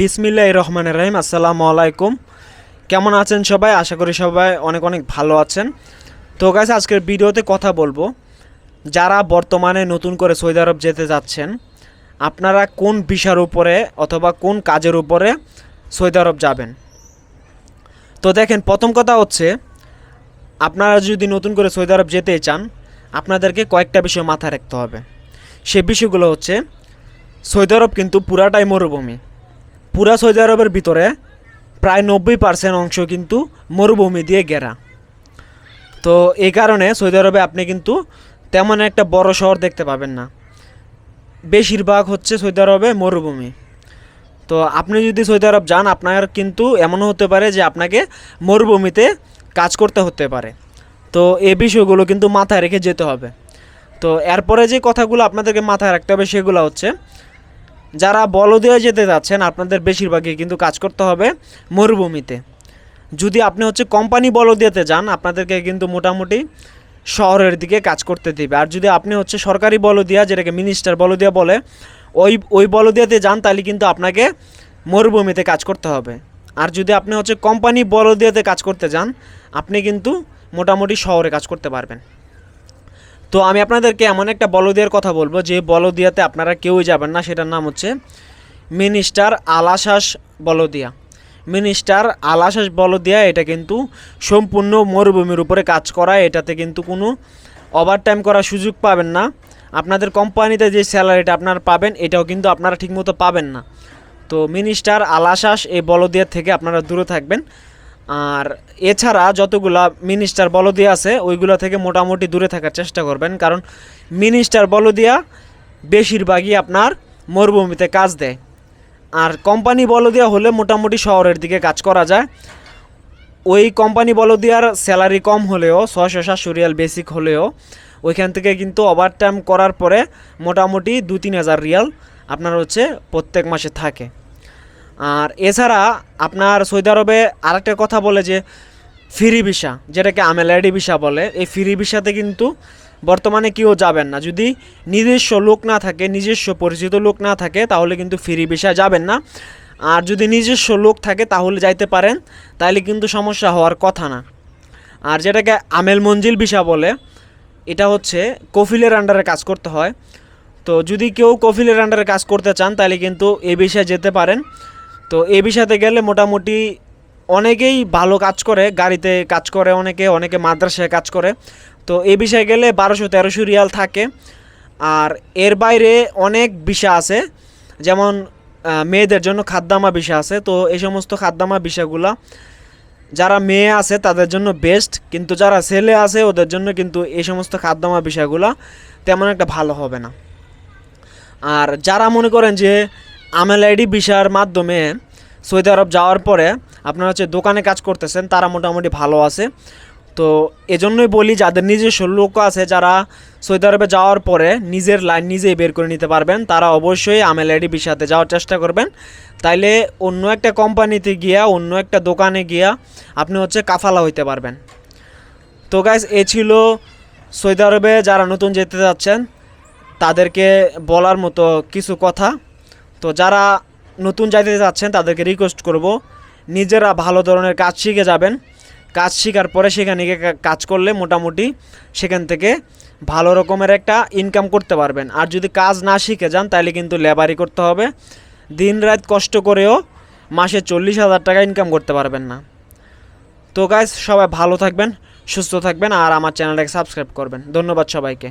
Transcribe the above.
বিসমিল্লাহ রহমান রহিম, আসসালামু আলাইকুম। কেমন আছেন সবাই? আশা করি সবাই অনেক অনেক ভালো আছেন। তো গাছ আজকের ভিডিওতে কথা বলব। যারা বর্তমানে নতুন করে সৌদি আরব যেতে যাচ্ছেন, আপনারা কোন ভিসার উপরে অথবা কোন কাজের উপরে সৌদি আরব যাবেন? তো দেখেন, প্রথম কথা হচ্ছে, আপনারা যদি নতুন করে সৌদি আরব যেতে চান, আপনাদেরকে কয়েকটা বিষয় মাথায় রাখতে হবে। সে বিষয়গুলো হচ্ছে, সৌদি আরব কিন্তু পুরাটাই মরুভূমি। পুরা সৌদি আরবের ভিতরে প্রায় নব্বই পার্সেন্ট অংশ কিন্তু মরুভূমি দিয়ে ঘেরা। তো এই কারণে সৌদি আরবে আপনি কিন্তু তেমন একটা বড় শহর দেখতে পাবেন না। বেশিরভাগ হচ্ছে সৌদি আরবে মরুভূমি। তো আপনি যদি সৌদি আরব যান, আপনার কিন্তু এমনও হতে পারে যে আপনাকে মরুভূমিতে কাজ করতে হতে পারে। তো এই বিষয়গুলো কিন্তু মাথায় রেখে যেতে হবে। তো এরপরে যে কথাগুলো আপনাদেরকে মাথায় রাখতে হবে সেগুলো হচ্ছে যারা বলদিয়া যেতে যাচ্ছেন, আপনাদের বেশিরভাগই কিন্তু কাজ করতে হবে মরুভূমিতে। যদি আপনি হচ্ছে কোম্পানি বলদিয়াতে যান, আপনাদেরকে কিন্তু মোটামুটি শহরের দিকে কাজ করতে দিবে। আর যদি আপনি হচ্ছে সরকারি বলদিয়া, যেটাকে মিনিস্টার বলদিয়া বলে, ওই ওই বলদিয়াতে যান, তাহলে কিন্তু আপনাকে মরুভূমিতে কাজ করতে হবে। আর যদি আপনি হচ্ছে কোম্পানি বলদিয়াতে কাজ করতে যান, আপনি কিন্তু মোটামুটি শহরে কাজ করতে পারবেন। তো আমি আপনাদেরকে এমন একটা বলদিয়ার কথা বলব, যে বলদিয়াতে আপনারা কেউই যাবেন না, সেটার নাম হচ্ছে মিনিস্টার আলাশাস বলদিয়া। মিনিস্টার আলাশাস বলদিয়া, এটা কিন্তু সম্পূর্ণ মরুভূমির উপরে কাজ করা, এটাতে কিন্তু কোনো ওভার টাইম করার সুযোগ পাবেন না। আপনাদের কোম্পানিতে যে স্যালারিটা আপনারা পাবেন, এটাও কিন্তু আপনারা ঠিকমতো পাবেন না। তো মিনিস্টার আলাশাস এই বলদিয়া থেকে আপনারা দূরে থাকবেন। আর এছাড়া যতগুলা মিনিস্টার বলদিয়া আছে, ওইগুলো থেকে মোটামুটি দূরে থাকার চেষ্টা করবেন, কারণ মিনিস্টার বলদিয়া বেশিরভাগই আপনার মরুভূমিতে কাজ দেয়। আর কোম্পানি বলদিয়া হলে মোটামুটি শহরের দিকে কাজ করা যায়। ওই কোম্পানি বলদিয়ার স্যালারি কম হলেও, ছয়শো সাতশো রিয়াল বেসিক হলেও, ওইখান থেকে কিন্তু ওভার টাইম করার পরে মোটামুটি দু তিন হাজার রিয়াল আপনার হচ্ছে প্রত্যেক মাসে থাকে। আর এছাড়া আপনার সৌদি আরবে আরেকটা কথা বলে যে ফ্রি ভিসা, যেটাকে আমেলাইডি ভিসা বলে, এই ফ্রি ভিসাতে কিন্তু বর্তমানে কেউ যাবেন না। যদি নিজস্ব লোক না থাকে, নিজস্ব পরিচিত লোক না থাকে, তাহলে কিন্তু ফ্রি ভিসা যাবেন না। আর যদি নিজস্ব লোক থাকে, তাহলে যাইতে পারেন তাহলে কিন্তু সমস্যা হওয়ার কথা না। আর যেটাকে আমেল মঞ্জিল ভিসা বলে, এটা হচ্ছে কফিলের আন্ডারে কাজ করতে হয়। তো যদি কেউ কফিলের আন্ডারে কাজ করতে চান তাহলে কিন্তু এই বিষয়ে যেতে পারেন। তো এ বিষয়তে গেলে মোটামুটি অনেকেই ভালো কাজ করে, গাড়িতে কাজ করে অনেকে অনেকে মাদ্রাসায় কাজ করে। তো এ বিষয়ে গেলে বারোশো তেরোশো রিয়াল থাকে। আর এর বাইরে অনেক বিষয় আছে। যেমন মেয়েদের জন্য খাদ্দামা বিষয় আছে। তো এই সমস্ত খাদ্দামা বিষয়গুলা যারা মেয়ে আছে তাদের জন্য বেস্ট কিন্তু যারা ছেলে আছে ওদের জন্য কিন্তু এই সমস্ত খাদ্যামা বিষয়গুলো তেমন একটা ভালো হবে না। আর যারা মনে করেন যে আমেল আইডি ভিসার মাধ্যমে সৌদি আরব যাওয়ার পরে আপনারা হচ্ছে দোকানে কাজ করতেছেন, তারা মোটামুটি ভালো আছে। তো এজন্যই বলি যাদের নিজস্ব লোক আছে যারা সৌদি আরবে যাওয়ার পরে নিজের লাইন নিজেই বের করে নিতে পারবেন, তারা অবশ্যই আমেল আইডি ভিসাতে যাওয়ার চেষ্টা করবেন। তাইলে অন্য একটা কোম্পানিতে গিয়া, অন্য একটা দোকানে গিয়া আপনি হচ্ছে কাফালা হইতে পারবেন। তো গাইজ এ ছিল সৌদি আরবে যারা নতুন যেতে যাচ্ছেন, তাদেরকে বলার মতো কিছু কথা। তো যারা নতুন যাইতে যাচ্ছেন, তাদেরকে রিকোয়েস্ট করব, নিজেরা ভালো ধরনের কাজ শিখে যাবেন। কাজ শেখার পরে সেখানে গিয়ে কাজ করলে মোটামুটি সেখান থেকে ভালো রকমের একটা ইনকাম করতে পারবেন। আর যদি কাজ না শিখে যান তাহলে কিন্তু লেবারি করতে হবে। দিন রাত কষ্ট করেও মাসে চল্লিশ হাজার টাকা ইনকাম করতে পারবেন না। তো গাইজ সবাই ভালো থাকবেন, সুস্থ থাকবেন, আর আমার চ্যানেলটাকে সাবস্ক্রাইব করবেন। ধন্যবাদ সবাইকে।